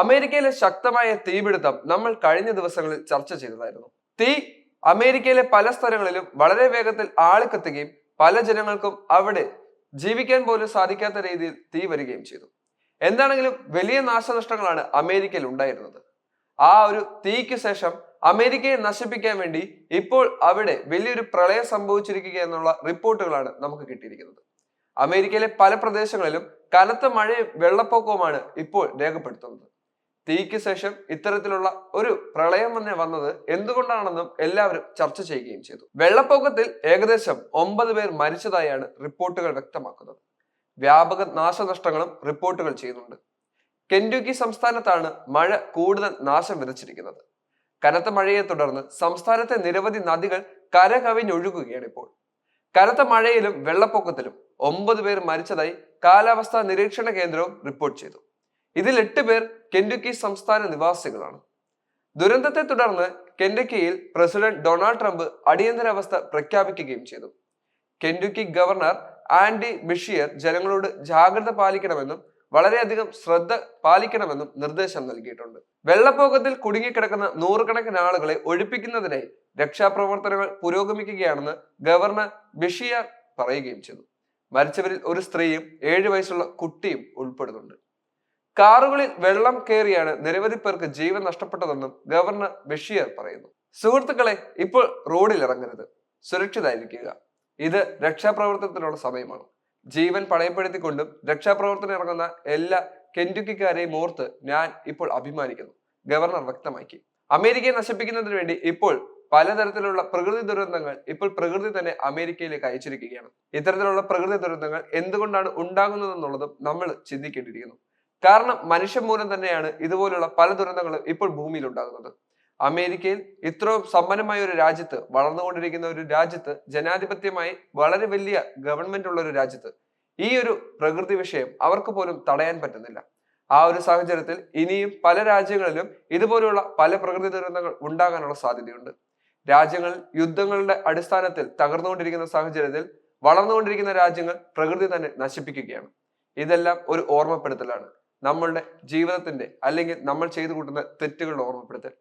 അമേരിക്കയിലെ ശക്തമായ തീപിടുത്തം നമ്മൾ കഴിഞ്ഞ ദിവസങ്ങളിൽ ചർച്ച ചെയ്തതായിരുന്നു. തീ അമേരിക്കയിലെ പല സ്ഥലങ്ങളിലും വളരെ വേഗത്തിൽ ആളിക്കത്തുകയും പല ജനങ്ങൾക്കും അവിടെ ജീവിക്കാൻ പോലും സാധിക്കാത്ത രീതിയിൽ തീ വരികയും ചെയ്തു. എന്താണെങ്കിലും വലിയ നാശനഷ്ടങ്ങളാണ് അമേരിക്കയിൽ ഉണ്ടായിരുന്നത്. ആ ഒരു തീക്ക് ശേഷം അമേരിക്കയെ നശിപ്പിക്കാൻ വേണ്ടി ഇപ്പോൾ അവിടെ വലിയൊരു പ്രളയം സംഭവിച്ചിരിക്കുക എന്നുള്ള റിപ്പോർട്ടുകളാണ് നമുക്ക് കിട്ടിയിരിക്കുന്നത്. അമേരിക്കയിലെ പല പ്രദേശങ്ങളിലും കനത്ത മഴയും വെള്ളപ്പൊക്കവുമാണ് ഇപ്പോൾ രേഖപ്പെടുത്തുന്നത്. തീക്ക് ശേഷം ഇത്തരത്തിലുള്ള ഒരു പ്രളയം തന്നെ വന്നത് എന്തുകൊണ്ടാണെന്നും എല്ലാവരും ചർച്ച ചെയ്യുകയും ചെയ്തു. വെള്ളപ്പൊക്കത്തിൽ ഏകദേശം ഒമ്പത് പേർ മരിച്ചതായാണ് റിപ്പോർട്ടുകൾ വ്യക്തമാക്കുന്നത്. വ്യാപക നാശനഷ്ടങ്ങളും റിപ്പോർട്ടുകൾ ചെയ്യുന്നുണ്ട്. കെൻഡുക്കി സംസ്ഥാനത്താണ് മഴ കൂടുതൽ നാശം വിതച്ചിരിക്കുന്നത്. കനത്ത മഴയെ തുടർന്ന് സംസ്ഥാനത്തെ നിരവധി നദികൾ കരകവിഞ്ഞൊഴുകുകയാണ് ഇപ്പോൾ. കനത്ത മഴയിലും വെള്ളപ്പൊക്കത്തിലും ഒമ്പത് പേർ മരിച്ചതായി കാലാവസ്ഥാ നിരീക്ഷണ കേന്ദ്രവും റിപ്പോർട്ട് ചെയ്തു. ഇതിൽ എട്ട് പേർ കെൻഡുക്കി സംസ്ഥാന നിവാസികളാണ്. ദുരന്തത്തെ തുടർന്ന് കെൻഡക്കിയിൽ പ്രസിഡന്റ് ഡൊണാൾഡ് ട്രംപ് അടിയന്തരാവസ്ഥ പ്രഖ്യാപിക്കുകയും ചെയ്തു. കെൻഡുക്കി ഗവർണർ ആൻഡി ബിഷിയർ ജനങ്ങളോട് ജാഗ്രത പാലിക്കണമെന്നും വളരെയധികം ശ്രദ്ധ പാലിക്കണമെന്നും നിർദ്ദേശം നൽകിയിട്ടുണ്ട്. വെള്ളപ്പൊക്കത്തിൽ കുടുങ്ങിക്കിടക്കുന്ന നൂറുകണക്കിന് ആളുകളെ ഒഴിപ്പിക്കുന്നതിനായി രക്ഷാപ്രവർത്തനങ്ങൾ പുരോഗമിക്കുകയാണെന്ന് ഗവർണർ ബിഷിയർ പറയുകയും ചെയ്തു. മരിച്ചവരിൽ ഒരു സ്ത്രീയും ഏഴു വയസ്സുള്ള കുട്ടിയും ഉൾപ്പെടുന്നുണ്ട്. കാറുകളിൽ വെള്ളം കയറിയാണ് നിരവധി പേർക്ക് ജീവൻ നഷ്ടപ്പെട്ടതെന്നും ഗവർണർ ബഷീർ പറയുന്നു. സുഹൃത്തുക്കളെ ഇപ്പോൾ റോഡിൽ ഇറങ്ങരുത് സുരക്ഷിതായിരിക്കുക. ഇത് രക്ഷാപ്രവർത്തനത്തിനുള്ള സമയമാണ്. ജീവൻ പണയപ്പെടുത്തിക്കൊണ്ടും രക്ഷാപ്രവർത്തനം ഇറങ്ങുന്ന എല്ലാ കെന്റുക്കിക്കാരെയും ഓർത്ത് ഞാൻ ഇപ്പോൾ അഭിമാനിക്കുന്നു. ഗവർണർ വ്യക്തമാക്കി. അമേരിക്കയെ നശിപ്പിക്കുന്നതിന് വേണ്ടി ഇപ്പോൾ പലതരത്തിലുള്ള പ്രകൃതി ദുരന്തങ്ങൾ ഇപ്പോൾ പ്രകൃതി തന്നെ അമേരിക്കയിലേക്ക് അയച്ചിരിക്കുകയാണ്. ഇത്തരത്തിലുള്ള പ്രകൃതി ദുരന്തങ്ങൾ എന്തുകൊണ്ടാണ് ഉണ്ടാകുന്നതെന്നുള്ളതും നമ്മൾ ചിന്തിക്കേണ്ടിയിരിക്കുന്നു. കാരണം മനുഷ്യൻ മൂലം തന്നെയാണ് ഇതുപോലുള്ള പല ദുരന്തങ്ങളും ഇപ്പോൾ ഭൂമിയിൽ ഉണ്ടാകുന്നത് അമേരിക്കയിൽ ഇത്രയും സമ്പന്നമായ ഒരു രാജ്യത്ത് വളർന്നുകൊണ്ടിരിക്കുന്ന ഒരു രാജ്യത്ത് ജനാധിപത്യമായി വളരെ വലിയ ഗവൺമെന്റ് ഉള്ള ഒരു രാജ്യത്ത് ഈ ഒരു പ്രകൃതി വിഷയം അവർക്ക് പോലും തടയാൻ പറ്റുന്നില്ല. ആ ഒരു സാഹചര്യത്തിൽ ഇനിയും പല രാജ്യങ്ങളിലും ഇതുപോലെയുള്ള പല പ്രകൃതി ദുരന്തങ്ങൾ ഉണ്ടാകാനുള്ള സാധ്യതയുണ്ട്. രാജ്യങ്ങൾ യുദ്ധങ്ങളുടെ അടിസ്ഥാനത്തിൽ തകർന്നുകൊണ്ടിരിക്കുന്ന സാഹചര്യത്തിൽ വളർന്നുകൊണ്ടിരിക്കുന്ന രാജ്യങ്ങൾ പ്രകൃതി തന്നെ നശിപ്പിക്കുകയാണ്. ഇതെല്ലാം ഒരു ഓർമ്മപ്പെടുത്തലാണ്. നമ്മളുടെ ജീവിതത്തിന്റെ അല്ലെങ്കിൽ നമ്മൾ ചെയ്തു കൂട്ടുന്ന തെറ്റുകളുടെ ഓർമ്മപ്പെടുത്തൽ.